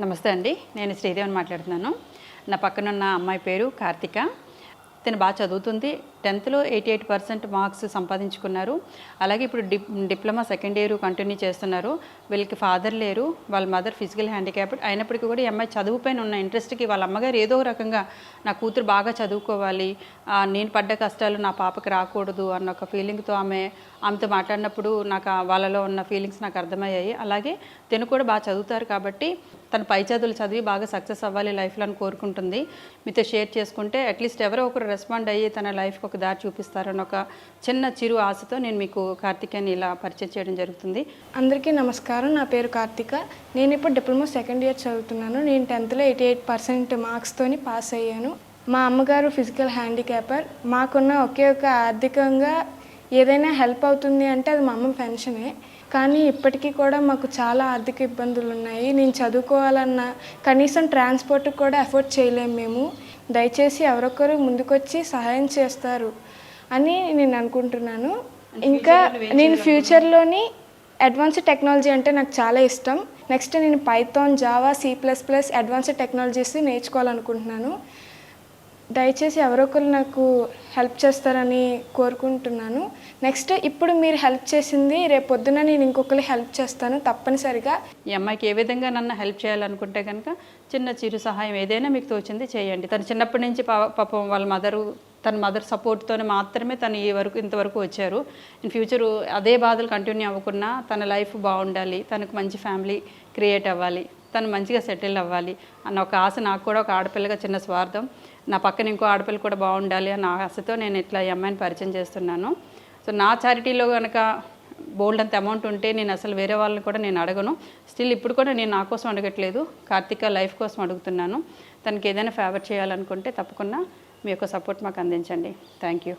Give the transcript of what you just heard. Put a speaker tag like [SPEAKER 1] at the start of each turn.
[SPEAKER 1] నమస్తే అండి. నేను శ్రీదేవిని మాట్లాడుతున్నాను. నా పక్కనున్న అమ్మాయి పేరు కార్తిక. తను బాగా చదువుతుంది. టెన్త్లో ఎయిటీ ఎయిట్ పర్సెంట్ మార్క్స్ సంపాదించుకున్నారు. అలాగే ఇప్పుడు dip diploma second year continue చేస్తున్నారు. వీళ్ళకి ఫాదర్ లేరు వాళ్ళ మదర్ ఫిజికల్ హ్యాండిక్యాప్డ్. అయినప్పటికీ కూడా ఈ అమ్మాయి చదువు పైన ఉన్న ఇంట్రెస్ట్కి వాళ్ళ అమ్మగారు ఏదో రకంగా నా కూతురు బాగా చదువుకోవాలి నేను పడ్డ కష్టాలు నా పాపకి రాకూడదు అన్న ఒక ఫీలింగ్తో ఆమె ఆమెతో మాట్లాడినప్పుడు నాకు వాళ్ళలో ఉన్న ఫీలింగ్స్ నాకు అర్థమయ్యాయి. అలాగే తను కూడా బాగా చదువుతారు కాబట్టి తన పై చదువులు చదివి బాగా సక్సెస్ అవ్వాలి లైఫ్లో అని కోరుకుంటుంది. మీతో షేర్ చేసుకుంటే అట్లీస్ట్ ఎవరో ఒకరు రెస్పాండ్ అయ్యి తన లైఫ్కి ఒక దారి చూపిస్తారని ఒక చిన్న చిరు ఆశతో నేను మీకు కార్తికేయని ఇలా పరిచయం చేయడం జరుగుతుంది.
[SPEAKER 2] అందరికీ నమస్కారం. నా పేరు కార్తిక. నేను ఇప్పుడు డిప్లొమా సెకండ్ ఇయర్ చదువుతున్నాను. నేను టెన్త్లో ఎయిటీ ఎయిట్ పర్సెంట్ మార్క్స్తోని పాస్ అయ్యాను. మా అమ్మగారు ఫిజికల్ హ్యాండిక్యాపర్. మాకున్న ఒకే ఒక ఆర్థికంగా ఏదైనా హెల్ప్ అవుతుంది అంటే అది మా అమ్మ పెన్షనే. కానీ ఇప్పటికీ కూడా మాకు చాలా ఆర్థిక ఇబ్బందులు ఉన్నాయి నేను చదువుకోవాలన్నా కనీసం ట్రాన్స్పోర్ట్ కూడా ఎఫోర్డ్ చేయలేము మేము. దయచేసి ఎవరొకరు ముందుకొచ్చి సహాయం చేస్తారు అని నేను అనుకుంటున్నాను. ఇంకా నేను ఫ్యూచర్లోని అడ్వాన్స్డ్ టెక్నాలజీ అంటే నాకు చాలా ఇష్టం. నెక్స్ట్ నేను Python Java C plus plus advanced technologies నేర్చుకోవాలనుకుంటున్నాను. దయచేసి ఎవరొకరు నాకు హెల్ప్ చేస్తారని కోరుకుంటున్నాను. నెక్స్ట్ ఇప్పుడు మీరు హెల్ప్ చేసింది రేపు పొద్దున నేను ఇంకొకరు హెల్ప్ చేస్తాను తప్పనిసరిగా.
[SPEAKER 1] ఈ అమ్మాయికి ఏ విధంగా నన్ను హెల్ప్ చేయాలనుకుంటే కనుక చిన్న చిరు సహాయం ఏదైనా మీకు తోచింది చేయండి. తను చిన్నప్పటి నుంచి పాపం వాళ్ళ మదరు తన మదర్ సపోర్ట్తోనే మాత్రమే తను ఈ వరకు ఇంతవరకు వచ్చారు. ఇన్ ఫ్యూచర్ అదే బాధలు కంటిన్యూ అవ్వకుండా తన లైఫ్ బాగుండాలి తనకు మంచి ఫ్యామిలీ క్రియేట్ అవ్వాలి. తను మంచిగా సెటిల్ అవ్వాలి అన్న ఒక ఆశ నాకు కూడా ఒక ఆడపిల్లగా చిన్న స్వార్థం. నా పక్కన ఇంకో ఆడపిల్ల కూడా బాగుండాలి అన్న ఆశతో నేను ఇట్లా ఈ అమ్మాయిని పరిచయం చేస్తున్నాను. సో నా చారిటీలో కనుక బోల్డ్ అంత అమౌంట్ ఉంటే నేను అసలు వేరే వాళ్ళని కూడా నేను అడగను. స్టిల్ ఇప్పుడు కూడా నేను నా కోసం అడగట్లేదు. కార్తిక లైఫ్ కోసం అడుగుతున్నాను. తనకి ఏదైనా ఫేవర్ చేయాలనుకుంటే తప్పకుండా మీ యొక్క సపోర్ట్ మాకు అందించండి. Thank you